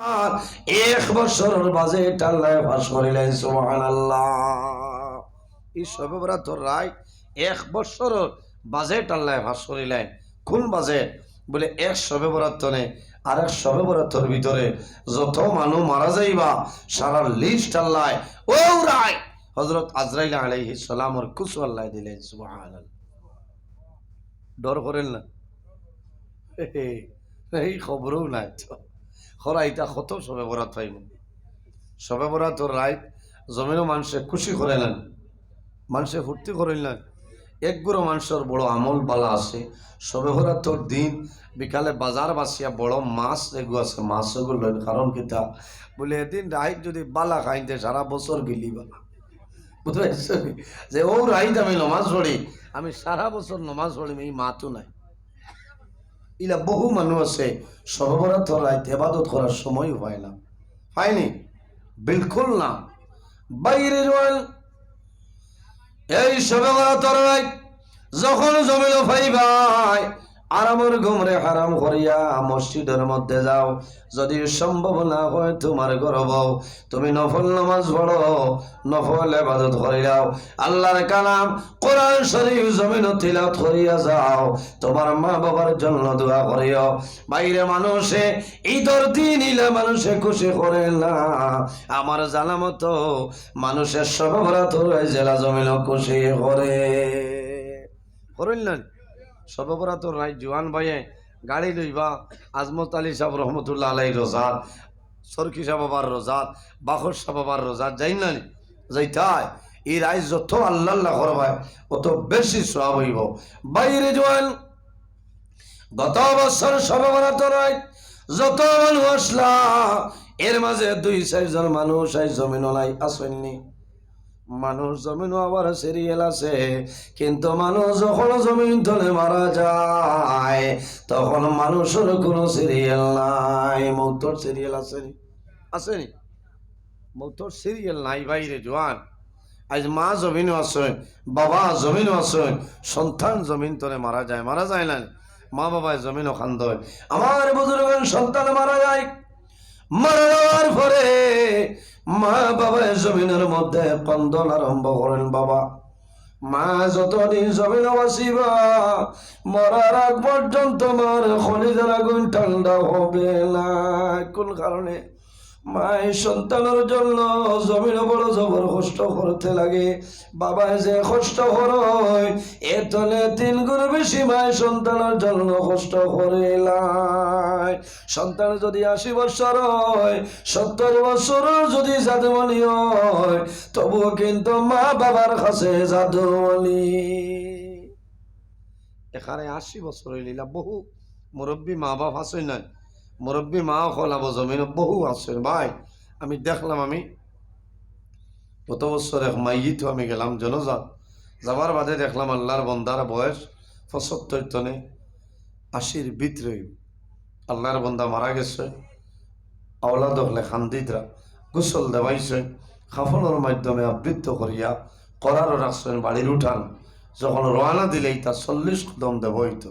এক বছরের বাজেট আল্লাহ পাস করিলেন সবে বরাতর রায়, এক বছরের বাজেট আল্লাহ পাস করিলেন। কোন বাজেট বলে, এক সবে বরাতনে আর এক সবে বরাতর ভিতরে যত মানুষ মারা যাইবা, সারা লিস্ট আল্লাহ, ও রায়। হজরত আজরাইল আলাইহি সালামর কুসু আল্লাহ দিলেন, সুবহানাল্লাহ। ডর করেন না? এই খবরও নাই তো। খরা এটা কত? সবে বরাত পাইব। সবে বরাত রাইত জমিনও মানুষে খুশি করাইলেন মানুষে ফুর্তি করাইলেন একগুলো মানুষের বড় আমল বালা আছে। সবে বরাতর দিন, বিকালে বাজার বাসিয়া বড় মাছ এগু আছে। মাছ এগুলো কারণ কিতা বলে, এদিন রাইত যদি বালা খাইতে, সারা বছর গেলিবা বুঝতে পারছ যে ও রাইত আমি নমাজ পড়ি, আমি সারা বছর নমাজ পড়ি, এই মাতো নাই। ইলা বহু মানুষ আছে সর্বরাত রাত এবাদত করার সময় হয় না? হয়নি বিলকুল না। বাইরে এই সর্বরাত রাত যখন জমিল ভাই ভাই আরামের ঘুমরে হারাম করিয়া মসজিদের মধ্যে যাও। যদি সম্ভব না হয় তোমার গর্ব। তুমি নফল নামাজ পড়ো, নফল এবাদত করে যাও আল্লাহর কালাম কোরআন শরীফ জমিন তিলাত করিয়া যাও। তোমার মা বাবার জন্য দোয়া করিও। বাইরে মানুষে ঈদর দিন ইলে মানুষে খুশি করে না। আমার জানা মতো মানুষের সবরা তোর জেলা জমিন খুশি করে। করেন না সর্বপরা তো রাই জোয়ান ভাইয়ে গাড়ি লইবা আজমত আলী সাহেব রহমতুল্লাহ আলাই রোজার সরকি সাহেব বাবার রোজার বাখর সাহেব বাবার রোজার যাই না যাইতাই এই রায় যত আল্লাহ করবাই অত বেশি সব হইব বাইরে জোয়ান গত বছর সর্বপরা তো রাই যত মানুষ আসলা, এর মাঝে দুই চারজন মানুষ এই জমিন নাই আসেননি মানুষ জমিন আবার সিরিয়াল আছে। কিন্তু মানুষ যখন জমিন তলে মারা যায়, তখন মানুষের কোনো সিরিয়াল নাই। মৌতর সিরিয়াল আছে আসেনি। মৌতর সিরিয়াল নাই বাইরে, জোয়ান। আজ মা জমিনও আছে বাবা জমিনও আছে সন্তান জমিন তলে মারা যায়। মারা যায় না? মা বাবায় জমিনও খান্দ আমার বুজুর্গ সন্তান মারা যায়। মারা যাওয়ার পরে মা বাবা জমিনের মধ্যে কন্দন আরম্ভ করেন বাবা। মা যতদিন জমিন বাসিবা মরার আগ পর্যন্ত মার খনিজের আগুন ঠান্ডা হবে না। কোন কারণে? মায়ের সন্তানের জন্য জমিন বড় জবর কষ্ট করতে লাগে। বাবা যে কষ্ট করয় এতলে তিন গুণ বেশি মায়ের সন্তানের জন্য কষ্ট করে সন্তান যদি আশি বছর হয়, সত্তর বছর যদি জাদুমণি হয়, তবুও কিন্তু মা বাবার কাছে জাদুমণি। এখানে আশি বছর হইলিলা বহু মুরব্বী মা বাপ আছে নাই? মুরব্বী মা খোলাব জমিন বহু আছে ভাই। আমি দেখলাম আমি, গত বছর এক মাইয়িত আমি গেলাম জনজাত। যাবার বাদে দেখলাম আল্লাহর বন্দার বয়স পঁচাত্তর টনে, আশির ভিতরে। আল্লাহর বন্দা মারা গেছে আওলা দখলে খান্দিদরা গোসল দেওয়াইছে খাফনের মাধ্যমে আবৃত্ত করিয়া করারও রাখছেন বাড়ির উঠান। যখন রওনা দিলেই তার চল্লিশ কদম দেব হইতো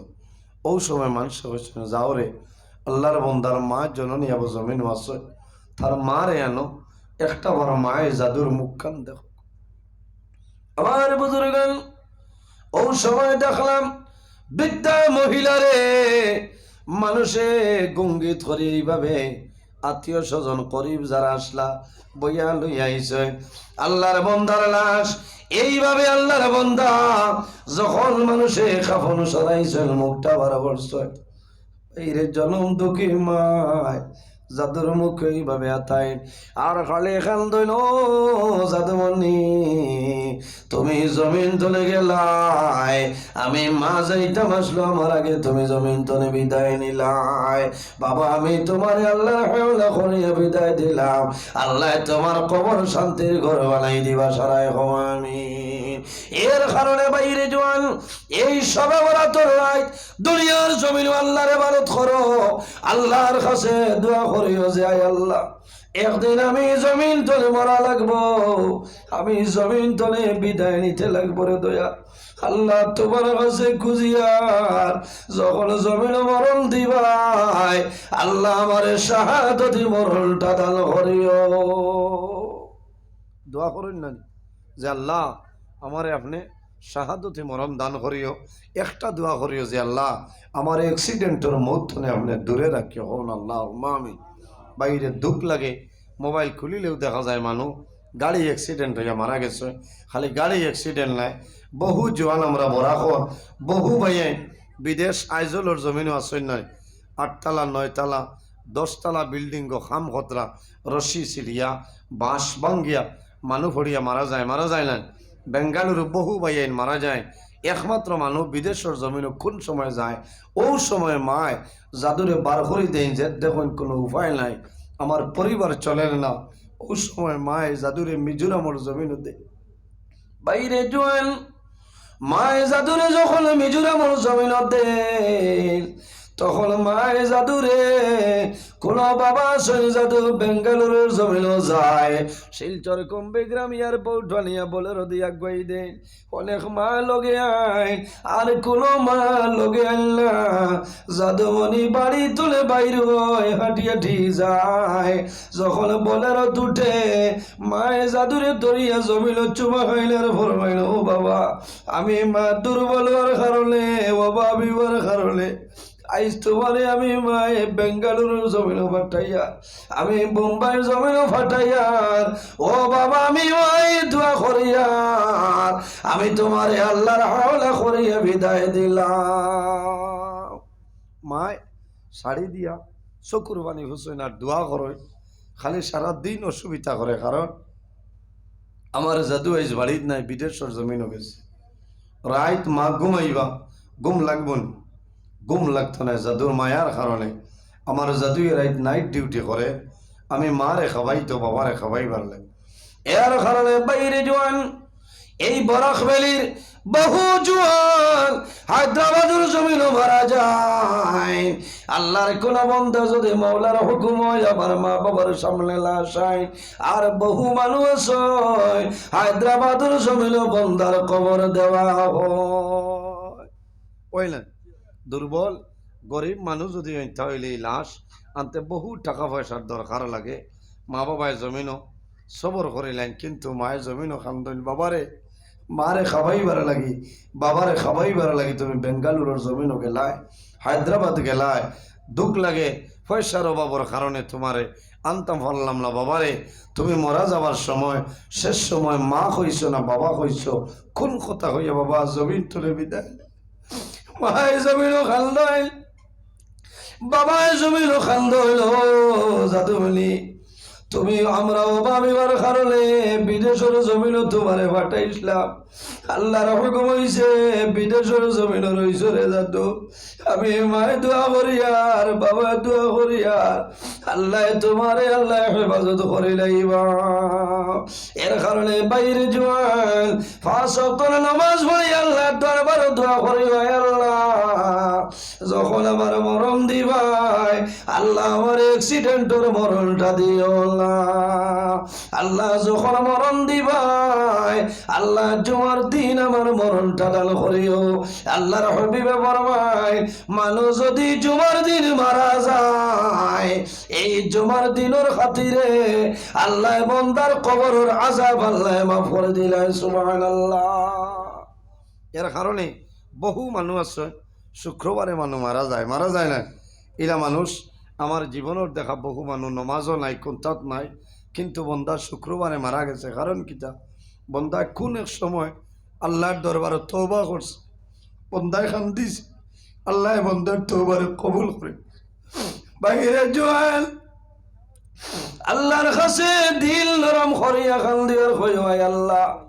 ও সময় মানুষ হয়েছেন, যাও রে। আল্লাহর বন্দার মা জননী আবু জমিন তার মা রে আনো, একটা বড় মায়ের জাদুর মুখখান দেখো। আমার বুজুর্গান ও সময় দেখলাম, বৃদ্ধা মহিলারে মানুষে গঙ্গিত করে এইভাবে আত্মীয় স্বজন করিব যারা আসলা, বইয়া লইয়া আইছে। আল্লাহর বন্দার লাশ, এইভাবে আল্লাহর বন্দা, যখন মানুষে খাফন সরাইছেন মুখটা বাড়া করছে। এই রে জনম দুঃখী মায়। জাদুর মুখ এইভাবে আতাই আর খালি এখান দইল জাদুমণি তুমি জমিন তলে গেলাই। আমি মা যাইতাম আসলো, আমার আগে তুমি জমিন তলে বিদায় নিলাই। বাবা, আমি তোমার আল্লাহ হেওলা বিদায় দিলাম। আল্লাহ তোমার কবর শান্তির ঘর বানাই দিবা সারাই আমি এর কারণে বাইরে জোয়ান, এই সবে ওরা তোর দুনিয়ার জমিন আল্লাহর ইবাদত করো। আল্লাহর কাছে দোয়া করিও আল্লাহ। একদিন আমি জমিন তলে মরা লাগবো, আমি জমিন বিদায় নিতে লাগবো রে দয়া। আল্লাহ তোমার কাছে খুঁজিয়ার যখন জমিন মরণ দিবাই আল্লাহ আমারে শাহাদতি মরণটা দান করিও। দোয়া করুন না যে আল্লাহ আমারে আপনি শাহাদতি মরণ দান করিও, একটা দোয়া করিও যে আল্লাহ, আমার অ্যাক্সিডেন্টের মধ্যে আপনি দূরে রাখিও। হন আল্লাহ আমি বাইরে দুঃখ লাগে, মোবাইল খুলিলেও দেখা যায় মানুষ গাড়ি অ্যাক্সিডেন্ট হইয়া মারা গেছে। খালি গাড়ি অ্যাক্সিডেন্ট নাই, বহু জোয়ান আমরা বরা হওয়া বহু ভাইয়ে বিদেশ আইজলের জমিনও আসেন নাই। আটতলা, নয়তলা, দশতলা বিল্ডিং খাম খতরা রশি সিরিয়া বাঁশ ভাঙ্গিয়া মানুষ ভরিয়া মারা যায় মারা যায় না বেঙ্গালুরু বহু ভাইয়াইন মারা যায়। একমাত্র মানুষ বিদেশের জমিনও কোন সময় যায়, ও সময় মায়। জাদুরে বার করে দেন যে দেখুন কোনো উপায় নাই। আমার পরিবার চলে না, ও সময় মায় জাদুরে মিজোরামর জমিনও দেয় বাইরে জোয়েল মায় জাদুরে যখন মিজোরামর জমিনত দেন তখন মায় জাদুরে কোন বাবা শনি জাদু বেঙ্গালুরুর জমিন যায়। শিলচর কম্বে গ্রাম এয়ারপোর্ট ঢালিয়া বলের দিয়া গই দেন অনেক মা লগে আয়, আর কোন মা লগে আল্লা জাদুমণি বাড়ি তুলে বাইর হয় হাঁটি হাঁটি যায়। যখন বলের দুটে, মায়ে জাদুরে দরিয়া জমিল চুমা খাইলার ফরমাইল, ও বাবা, আমি মা দুর্বল হওয়ার কারণে বাবা বিবার কারণে। আইস তোমারে আমি মায়ে বেঙ্গালুরুর জমিন ফাটাইয়া, আমি বোম্বাইয়ের জমিন ফাটাইয়ার ও বাবা, আমি মাই দোয়া করিয়ার আমি তোমারে আল্লাহর হাওলা করিয়া বিদায় দিলাম। মায় শাড়ি দিয়া চকুর বাণী হুসেন আর দোয়া করে, খালি সারা দিন অসুবিধা করে, কারণ আমার জাদু আইজ বাড়িত নাই, বিদেশের জমিন গেছে। রাইত মা ঘুমাইবা, ঘুম লাগব না। ঘুম লাগতো না জাদুর মায়ার কারণে আমার জাদু রাইত নাইট ডিউটি করে আমি মারে খাবাই তো বাবারে খাবাইবার লাগে এর কারণে বাইরে জোয়ান এই বরফ ভ্যালির বহু জোয়ান হায়দ্রাবাদের জমিন মারা যায়। আল্লাহর কোন বন্ধ যদি মৌলার হুকুম আমার মা বাবার সামনে লাশাই আর বহু মানুষ হয় হায়দ্রাবাদের জমিন বন্দার কবর দেওয়া হয়। দুর্বল, গরিব মানুষ যদি হইতে হইলে এই লাশ আনতে বহু টাকা পয়সার দরকার লাগে। মা বাবায় জমিনও সবর করিলেন, কিন্তু মায়ের জমিনও খান্দইল বাবারে, মারে খাবাইবার লাগি, বাবারে খাবাইবার লাগি তুমি বেঙ্গালুরুর জমিনও গেলায়, হায়দ্রাবাদ গেলায়। দুঃখ লাগে, পয়সার অভাবর কারণে তোমারে আনতাম পারলাম না। বাবারে, তুমি মরা যাবার সময়, শেষ সময় মা হইছ না, বাবা হইছ কোন কথা হইয়া বাবা, জমিন তুলে বিদায়। মায়ের জমিনও অভাবিবার কারণে বিদেশের জমিনও তোমারে পাঠাইছিলাম। আল্লাহর হুকুম হইছে বিদেশের জমিন রইছে রে জাদু আমি মায়ে দোয়া করিয়ার বাবা দোয়া করিয়ার আল্লাহ তোমারে আল্লাহ হেফাজত করি লাইবা এর কারণে বাইরে জোয়ান নামাজ পড়ি আল্লাহ দরবার দোয়া করি আল্লাহ। যখন আমার মরণ দিবাই আল্লাহ আমার মরণটা দিও আল্লাহ। যখন মরণ দিবাই আল্লাহ জমার দিন আমার মরণটা দান করিও। আল্লাহর হবিবে ফরমাই মানুষ যদি জুমার দিন মারা যায়, এই জুমার দিনের খাতিরে আল্লাহ বন্দার কবরের আজাব আল্লাহ মাফ করে দিলেন, সুবহানাল্লাহ। এর কারণে বহু মানুষ আছে, শুক্রবারে মানুষ মারা যায় মারা যায় না। এরা মানুষ, আমার জীবনের দেখা বহু মানুষ, নমাজও নাই কোনতাত নাই, কিন্তু বন্দা শুক্রবারে মারা গেছে। কারণ কিতা বন্দা কোন এক সময় আল্লাহর দরবারে তৌবা করছে। বন্দায় খান দিছে। আল্লাহ বন্দার তৌবারে কবুল করে। বাইরে জোয়াল। আল্লাহর কাছে দিল নরম করিয়া খান দিয়ার হয় আল্লাহ।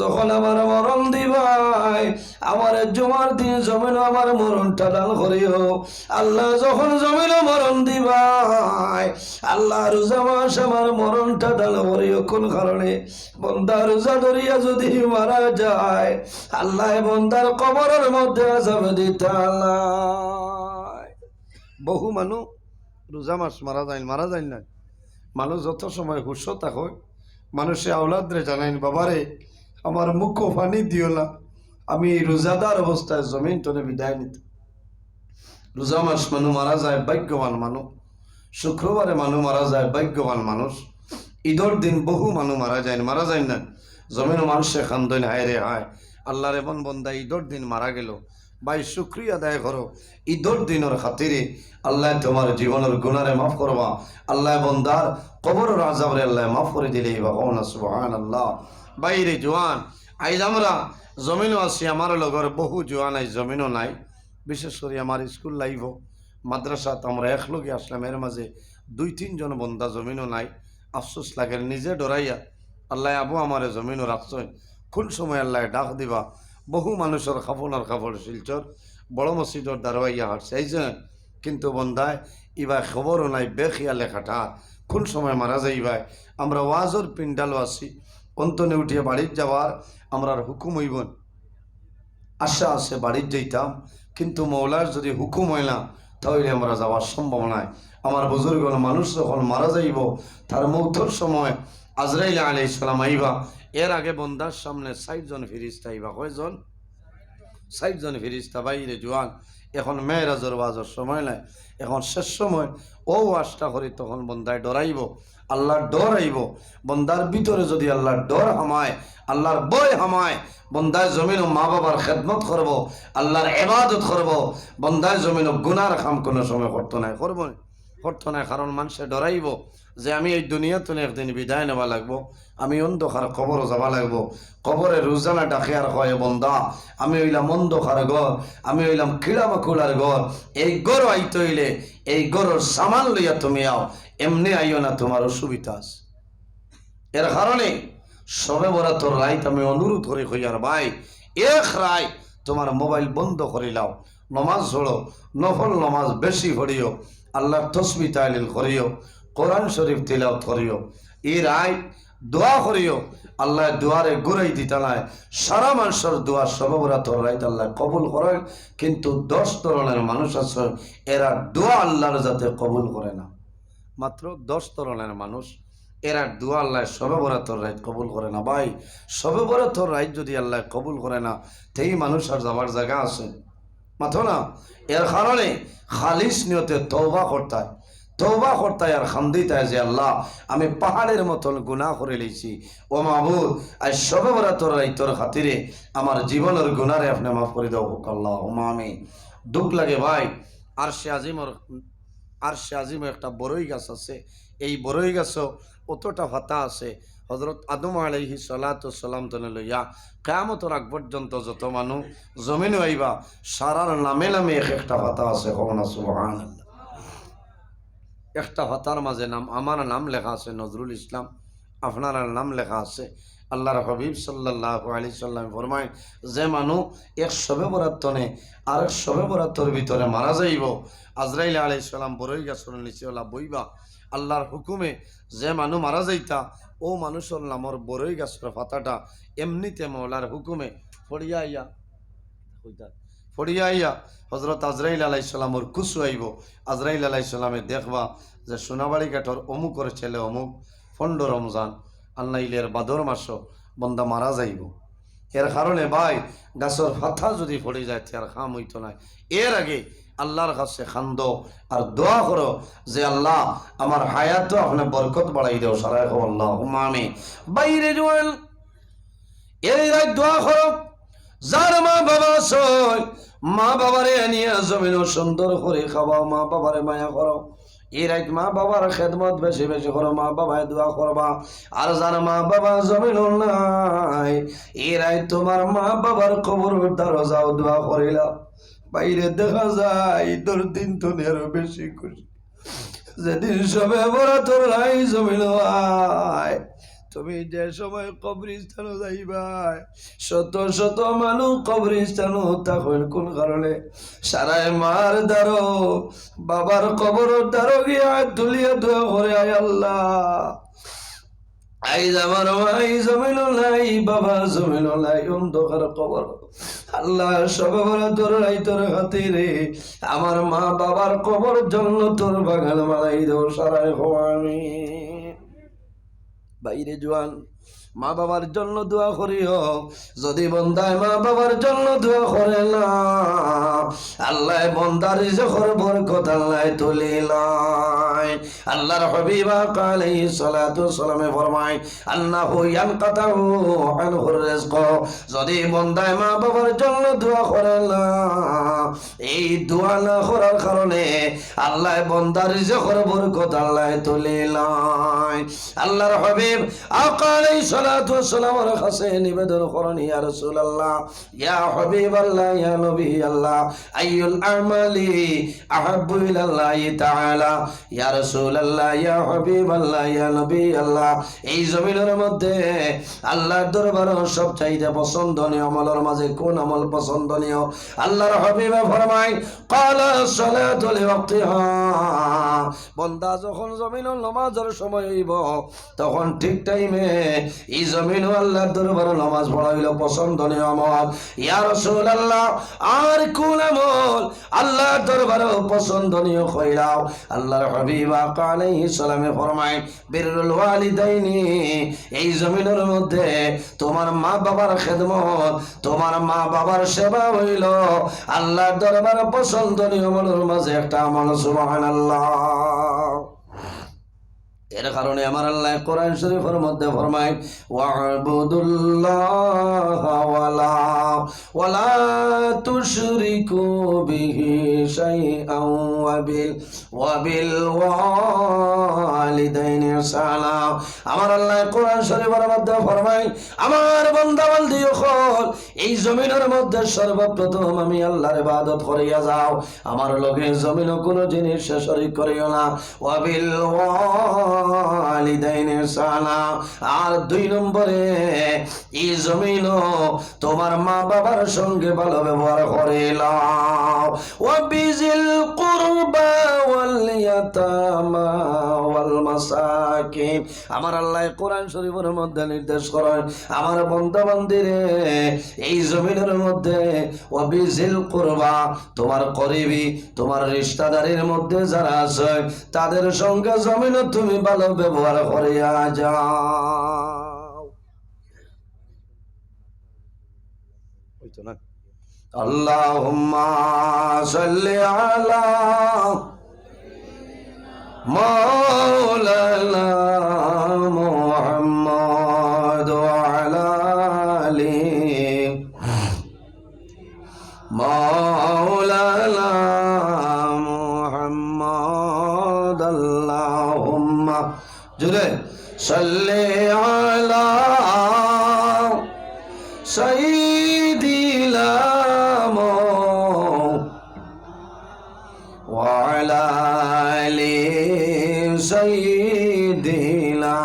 যখন আমার মরণ দিবাই আমার জমার দিন জমিন আমার মরণটা দান করিও। আল্লাহ যখন জমিন মরণ দিবাই আল্লাহ রোজা মাস আমার মরণটা দান করিও। কোন কারণে? বন্দা রোজা ধরিয়া যদি মারা যায়, আল্লাহ বন্দার কবরের মধ্যে দিতে বহু মানুষ রোজা মাস মারা যায় মারা যায় না মানুষ যত সময় হুস্য থাকো মানুষে আওলাদরে জানাইন, বাবারে আমার মুখ পানি দিও না। আমি রোজাদার অবস্থায় জমিন টনে বিদায় নিত। রোজা মাস মানু মারা যায়, ভাগ্যবান মানুষ শুক্রবারে মানু মারা যায়, ভাগ্যবান মানুষ ঈদর দিন বহু মানুষ মারা যায় মারা যায় না। জমিন মানুষে খান্দন, হায় রে হায়। আল্লাহর এমন বন্দা ঈদর দিন মারা গেল। ভাই, শুক্রিয়া আদায় করো। ঈদর দিনের খাতিরে আল্লাহ তোমার জীবনের গুণারে মাফ করবা। আল্লাহ বন্দার কবরের আজাবরে আল্লাহ মাফ করে দিলে ভগবান সুবহান আল্লাহ বাইরে জোয়ান। আইজ আমরা জমিনও আছি আমার লগর বহু জোয়ান আই জমিনও নাই। বিশেষ করে আমার স্কুল লাইফও মাদ্রাসাত আমরা একলগে আসলাম। এর মাঝে দুই, তিনজন বন্দা জমিনও নাই। আফসোস লাগে, নিজে ডরাইয়া আল্লাহ আবু আমারে জমিনও রাখছেন। কোন সময় আল্লাহ ডাক দিবা। বহু মানুষের খাফনার খাফর শিলচর, বড় মসজিদর দারোয়াইয়া হাঁটছে। এই যে, কিন্তু বন্দায় ইবা খবরও নাই বেখিয়া লেখাটা কোন সময় মারা যাইবাই আমরা ওয়াজর পিন্ডালও আছি। অন্তনে উঠিয়ে বাড়ির যাওয়ার আমরার হুকুম হইবন আশা আছে বাড়ির যাইতাম, কিন্তু মৌলার যদি হুকুম হয় না, তাহলে আমরা যাওয়ার সম্ভব নাই আমার বুজুর্গ মানুষ যখন মারা যাইব, তার মৌতর সময় আজরাইল আলী ইসলাম আইবা। এর আগে বন্দার সামনে ষাটজন ফিরিস্তা আইবা। কয়জন? ষাটজন ফিরিস্তা, বাইরে জোয়ান। এখন মেয়েরাজর বাজর সময় নাই। এখন শেষ সময়। ও আশটা করি তখন বন্দায় ডরাইব। আল্লাহর ডর আইব। বন্দার ভিতরে যদি আল্লাহর ডর হামায়, আল্লাহর বয় হামায়, বন্দায় জমিন মা বাবার খেদমত করব, আল্লাহর এবাদত করব, বন্দায় জমিন গুনার খাম কোনো সময় করতো নাই, করব করতো না কারণ মানুষে ডরাইব যে আমি এই দুনিয়াতে একদিন বিদায় নেওয়া লাগবো, আমি অন্ধকার কবরও যাবা লাগবো, কবরে রোজানা ডাকে আর হয় বন্দা, আমি হইলাম অন্ধকার ঘর, আমি হইলাম কিড়া মাকুলার ঘর, এই গড় আইতে হইলে এই গড়ের সামান লইয়া তুমি আও এমনি আইও না, তোমার অসুবিধা আছে। এর কারণে সবে বরা তোর রাইত আমি অনুরোধ করি হইয়ার ভাই, এক রায় তোমার মোবাইল বন্ধ করিলাও নমাজ ঝোড়ো নফল নমাজ বেশি পড়িও, আল্লাহর তসবি তাইলিল করিও, কোরআন শরীফ তিলাওত করিও। এই রায় দোয়া করিও, আল্লাহ দুয়ারে গুড়াই দিতালায় সারা মানুষের দোয়া সবরা তোর রাইত আল্লাহ কবুল করেন। কিন্তু দশ ধরনের মানুষ আছে, এরা দোয়া আল্লাহর যাতে কবুল করে না। মাত্র দশ ধরনের মানুষ। এরা দোয়া আল্লাহ, সবে বরাতর রাইত কবুল করে না ভাই। সবে বরাতর রাইত যদি আল্লাহ কবুল করে না তেই মানুষ আর যাবার জায়গা আছে। মাথো না? এর কারণে খালিস নিয়তে তৌবা করতায় তৌবা করতায় আর খান্দিতায় যে আল্লাহ, আমি পাহাড়ের মতন গুনাহ করে লইছি ও মাহবুদ আজ সবে বরাতর রাইতর খাতিরে আমার জীবনের গুনারে আপনি মাফ করে দাও। আল্লাহ আমি দুঃখ লাগে ভাই আর সে আজিমর আর সে আজিমে একটা বড়ই গাছ আছে। এই বড়ই গাছও অতটা ভাতা আছে। হজরত আদম আলাইহি সালাতু সালাম তনে লইয়া কেয়ামতর আগ পর্যন্ত যত মানুষ জমিনে আইবা, সারার নামে নামে এক একটা ভাতা আছে কমনা সুবহান একটা ভাতার মাঝে নাম, আমার নাম লেখা আছে নজরুল ইসলাম, আপনার নাম লেখা আছে। আল্লাহর হবিব সাল্লাহ আলি সাল্লাম ফরমায়, যে মানুষ এক শবে বরাত্তনে আর এক শবে বরাত্তর ভিতরে মারা যাইব। আজরাইল আলি সাল্লাম বরই গাছর নিচে ওলা বইবা, আল্লাহর হুকুমে যে মানুষ মারা যাইতা, ও মানুষের নামর বরই গাছের পাতাটা এমনিতে মৌলার হুকুমে ফড়িয়া আইয়া হইতা ফড়িয়া আইয়া হজরত আজরাইল আলাইসাল্লামর কুসু আইব। আজরাইল আলাইসাল্লামে দেখবা যে সোনাবাড়ি কাঠর অমুকর ছেলে অমুক, ফন্ড রমজান আল্লাইলের বাদর মাস বন্দা মারা যাইব। এর কারণে ভাই, গাছর ফাথা যদি ফড়ে যায়, তার খাম হইতো না। এর আগে আল্লাহর কাছে খান্দ আর দোয়া করো যে, আল্লাহ, আমার হায়াত আপনি বরকত বাড়াই দেও সারাই হো আল্লাহ মামে বাইরে জোয়াল, এই রাত দোয়া করো, যার মা বাবা সই মা বাবারে নিয়ে জমিন সুন্দর করে খাওয়াও, মা বাবারে মায়া করো। এই রাত মা বাবার খেদমত বেশি বেশি করো মা বাবায় দোয়া করবা। আর যার মা বাবা জমিন নাই। এই রাত তোমার মা বাবার খবর দরজাও দোয়া করিলা। বাইরে দেখা যায় তোর দিন তো আরও বেশি খুশি। যেদিন সবে বড় তোর রাই জমিল আয় তুমি যে সময় কবরিস্তান যাইবাই শত শত মানুষ কবরিস্তান তখন কোন কারণে? সারায় মার দারো বাবার কবর দারো গিয়া তুলিয়া দোয়া করে আয় আল্লাহ। আইজ আমার ভাই, জমিন নাই, বাবা জমিন নাই, অন্ধকার কবর। আল্লাহ সব বড় তোর রাই তোর খাতিরে, আমার মা বাবার কবর জন্য তোর বাগান মালাই দেও সারাই হো আমি বাইরে জোয়ান, মা বাবার জন্য দোয়া করিও। যদি বন্দায় মা বাবার জন্য দোয়া করে না, আল্লাহ বন্দার কথা আল্লাহ আল্লাহর হবিবা কালাই সালাতু সালামে ফরমায় আল্লাহ ইয়ান কাতাহু আনহুর রিজক। যদি বন্দায় মা বাবার জন্য দোয়া করে না, এই দোয়া না করার কারণে আল্লাহ বন্দার রিজকের বরকত আল্লাহ তুলিলাই আল্লাহর হাবিব আকালাই সালাতু সালামের কাছে নিবেদন করেন, ইয়া রাসূলুল্লাহ, ইয়া হাবিবাল্লাহ, ইয়া নবী আল্লাহ আইয়ুল আমালি আহাব্বু ইলাল্লাহি তাআলা। ইয়া রাসূলুল্লাহ, ইয়া হাবিবাল্লাহ, ইয়া নবী আল্লাহ এই জমিনের মধ্যে আল্লাহর দরবারে সবচাইতে পছন্দনীয় আমলের মাঝে কোন আমল পছন্দনীয়? আল্লাহর হাবিবে সালাতু যখন জমিনের নামাজের সময় হইব, তখন ঠিক টাইমে এই জমিন আল্লাহর দরবারে নামাজ পড়া হইল পছন্দনীয় আমল। ইয়া রাসূলুল্লাহ, আর কোন আমল আল্লাহর দরবারে পছন্দনীয় কইরাও। আল্লাহর হাবিব এই মধ্যে তোমার মা বাবার খেদমত, তোমার মা বাবার সেবা হইল। আল্লাহর দরবার পছন্দনীয় আমলের মাঝে একটা আমল, সুবহানাল্লাহ। এর কারণে আমার আল্লাহ কোরআন শরীফের মধ্যে ফরমায়, ওয়াবুদুল্লাহ ওয়ালা ওয়ালা তুশরিকু বিহি শাইআন ওয়াবিল ওয়াবিল ওয়ালিদাইনি ইহসানা আমার আল্লাহ কোরআন শরীফের মধ্যে ফরমায়, আমার বান্দা বান্দি হল এই জমিনের মধ্যে সর্বপ্রথম আমি আল্লাহর ইবাদত করিয়া যাও। আমার লগে জমিন কোনো জিনিস শরীক করিও না। ওয়াবিল ইহসানা আর দুই নম্বরে, এই জমিন তোমার মা বাবার সঙ্গে ভালো ব্যবহার করে আমার আল্লাহ কোরআন শরীফের মধ্যে নির্দেশ করেন, আমার বন্ধা এই জমিনের মধ্যে তোমার করিবি, তোমার মধ্যে যারা আছে, তাদের সঙ্গে জমিন তুমি ভালো ব্যবহার করিয়া যাও হইতো না আল্লাহুম্মা সাল্লি আলা مولانا صل على سيدنا محمد وعلى آل سيدنا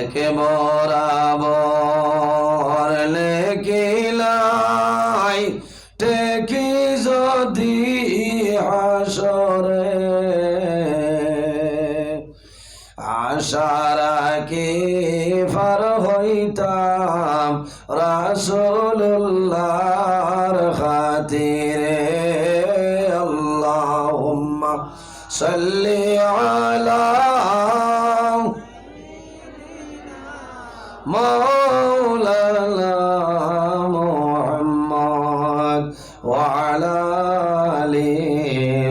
একে বরাবর সাল্লি আলা مولانا محمد وعلى آل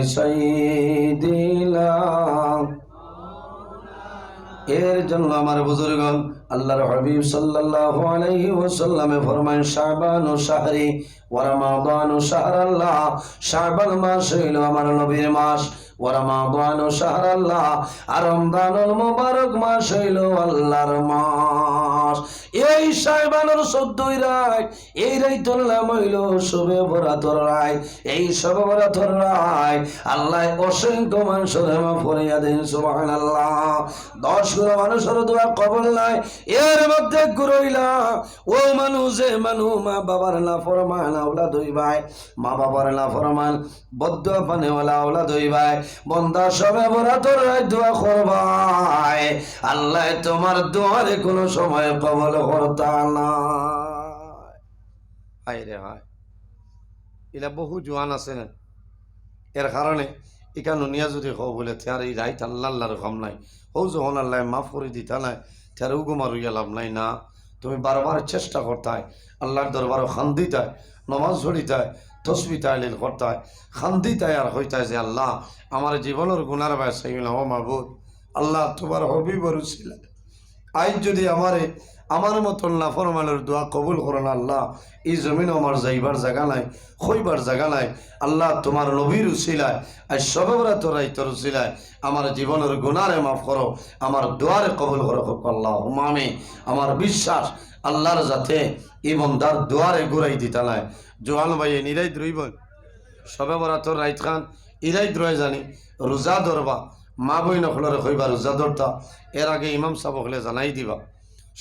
سيدنا এর জন্য আমার বুজুর্গণ আল্লাহর হাবিব সাল্লাল্লাহু আলাইহি ওয়াসাল্লামে ফরমান শাবান ও শাহরি ওয়া রমাদান ও শাহরাল্লাহ শাবান মাস হইল আমার নবীর মাস ওয়া রমাদান ও শাহরাল্লাহ, আর রমজানুল মুবারক মাস হইল আল্লাহর মাস। এই শাবানের 14 রাত, এই রাইতুল নাম হইল শুভে বরাতর রাত এই শুভ বরাতর রাত আল্লাহ অসংখ্য মানুষের মাফ করিয়া দেন, সুবহানাল্লাহ। 10 গুণ মানুষের দোয়া কবল নাই, এর মধ্যে গুরইলা, ও মানুষে মানু মা বাবার না ফরমান আওলাদ হই ভাই মা বাবার না ফরমান বদ্ধ পানে ওলা আওলাদ হই ভাই বন্দা সবে বরা তোর দোয়া করবাই। আল্লাহ তোমার দোয়ারে কোনো সময় কবল করতা না। এরা বহু জোয়ান আছে না। এর কারণে ইকানো নিয়া যদি হো বলে তেয়ার এই রাইত আল্লাহ আল্লাহর কম নাই। হৌ যখন আল্লাহ মাফ করে দিতা নাই তেয়ার উগুমার হইয়া লাভ নাই না। তুমি বারবার চেষ্টা করতায়, আল্লাহর দরবার খান্দিতায়, নমাজ ঝড়িতায় তসবি তাইলিল করতায় খান্দিতায় আর হইতায় যে আল্লাহ, আমার জীবনের গুণার বাসাই ও মাহবুদ আল্লাহ তোমার হবি বরুছিল আজ যদি আমারে, আমার মতন নাফরমানের দোয়া কবুল করুন আল্লাহ, এই জমিন আমার যাইবার জায়গা নাই খইবার জায়গা নাই, আল্লাহ তোমার নবীর উচিলায় আর সবেবরা তোরাই তোর উচিলায় আমার জীবনের গুণারে মাফ করো, আমার দোয়ারে কবুল করো আল্লাহ মামে আমার বিশ্বাস, আল্লাহর যাতে ইমনদার দোয়ারে ঘুরাই দিতা নাই। জোয়ান ভাই নিরাই দ্রইব সবে বরা তোর রাইত খান ইরাই দ্রয় জানি। রোজা ধরবা মা বই নখলরে কইবা রোজা ধরতা এর আগে ইমাম সাহেব হলে জানাই দিবা।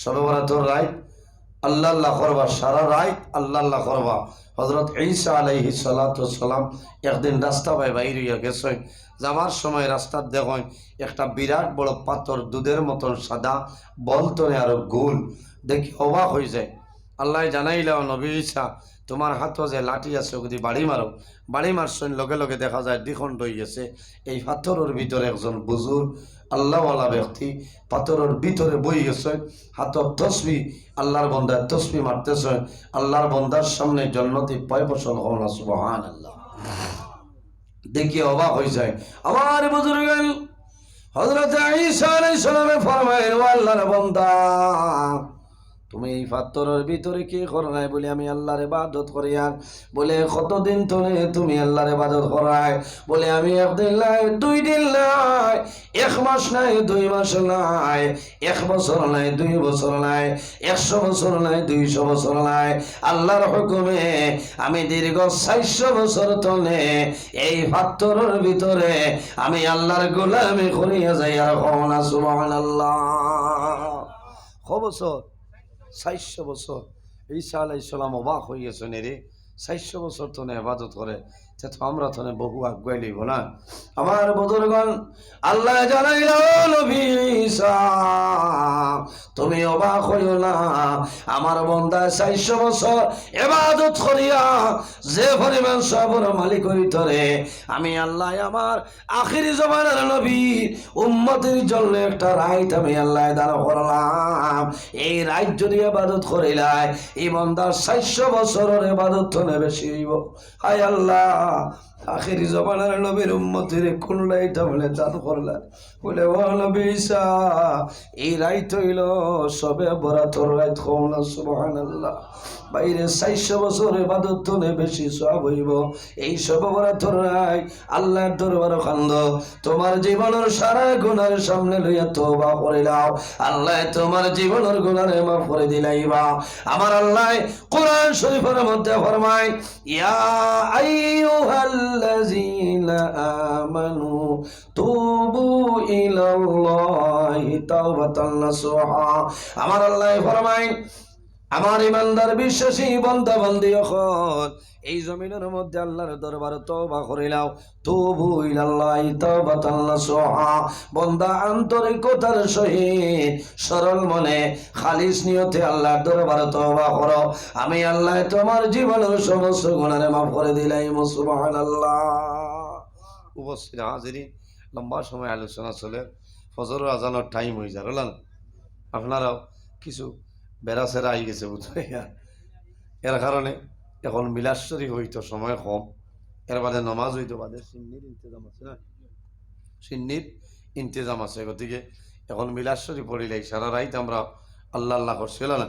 সবে বরা তোর রাইত আল্লাহ আল্লাহ করবা সারা রাইত আল্লাহ আল্লাহ করবা হজরত ঈসা আলাইহি সালাম একদিন রাস্তা পাই বাইর হইয়া গেছেন যাবার সময় রাস্তার দেখেন একটা বিরাট বড় পাথর দুধের মতন সাদা, বলতনে আর গোল। দেখি অবাক হয়ে যায়। আল্লাহ জানাইলাও নবী ঈসা তোমার হাতও যে লাঠি আছে, যদি বাড়ি মারো, বাড়ি মারছেন লগে লগে দেখা যায় দ্বিখণ্ড হয়ে গেছে। এই পাথরের ভিতরে একজন বুজুর, আল্লাহওয়ালা ব্যক্তি, পাথরের ভিতরে বই গেছেন হাতত তসবি, আল্লাহর বন্দার তসবি মারতেছেন আল্লাহর বন্দার সামনে জন্নতি পয় বছর হন সুবহান আল্লাহ দেখি অবাক হয়ে যায়। আমার বুজুর্গ হজরত ঈসা আলাইহিস সালামে ফরমায়, ও আল্লাহর বান্দা তুমি এই পাত্তরের ভিতরে কি করো নাই বলে আমি আল্লাহর ইবাদত করি আর? বলে, কতদিন ধরে তুমি আল্লাহর ইবাদত করায়? বলে, আমি একদিন নাই, দুই দিন নাই, এক মাস নাই, দুই মাস নাই, এক বছর নাই, দুই বছর নাই, একশো বছর নাই, দুইশো বছর নাই। আল্লাহর হুকুমে আমি দীর্ঘ চারশো বছর তলে এই পাত্তরের ভিতরে আমি আল্লাহর গোলামি করিয়া যাই আর কমনা সুবাহ আল্লাহ ক চারশো বছর ঈসা আলাইসালাম অবাক হয়ে গেছেন এর সাতশো বছর তো হেফাজত করে তো বহু আগুয়াই লইব না। আমার বদরগণ আল্লাহ নবী তুমি অবাক হইও না। আমার বন্দা চারশো বছর এবাদত করিয়া যে পরিমাণ সবর মালিক হইতরে আমি আল্লাহ আমার আখিরি জমানার নবী উম্মতের জন্য একটা রাইত আমি আল্লাহ দাঁড়া করলাম এই রাইত যদি এবাদত করিলাই এই বন্দার চারশো বছরের এবাদত বেশি হইব। হায় আল্লাহ। আখেরি জমানার নবীর বলে বলে ও নবী ঈসা, এই রাইত হইল সবে রাইত বাইরে বছর বেশি সব হইব। এই সব রাই আল্লাহর দরবার খান্দ। তোমার জীবনের সারা গুণার সামনে লইয়া তোবা করে দাও আল্লাহ, তোমার জীবনের গুণারে মাফ করে দিলাইবা আমার আল্লাহ কোরআন শরীফের মধ্যে ফরমায়, ইয়া আইয়ুহাল্লাযীনা আমানু তুবু ইলাল্লাহি তাওবাতান নাসুহা আমার আল্লাহ ফরমায় আমার ইমানদার, বিশ্বাসী বন্দা বন্দি এখন এই জমিনের মধ্যে আল্লাহর দরবার তওবা করিলাও তবু ইলাল্লাহি তাওবাতান নাসুহা বন্দা আন্তরিকতার সহিত সরল মনে খালিস নিয়তে আল্লাহর দরবার তওবা করো। আমি আল্লাহ তোমার জীবনের সমস্ত গুণার মাফ করে দিলাই সুবহানাল্লাহ। উপস্থিত হাজিরিন লম্বা সময় আলোচনা চলে। ফজর আজানোর টাইম হয়ে যায় আপনারাও কিছু বেড়া সেরা আই গেছে বুঝতে এর কারণে এখন মিলাশ্বরী হইতো সময় কম। এর বাদে নমাজ হইতো বাদে সিন্নির ইন্তজাম আছে না? সিন্নির ইন্তজাম আছে। গতিকে এখন মিলাশ্বরী পড়িলে সারা রাইত আমরা আল্লাহ আল্লাহ করছিল না?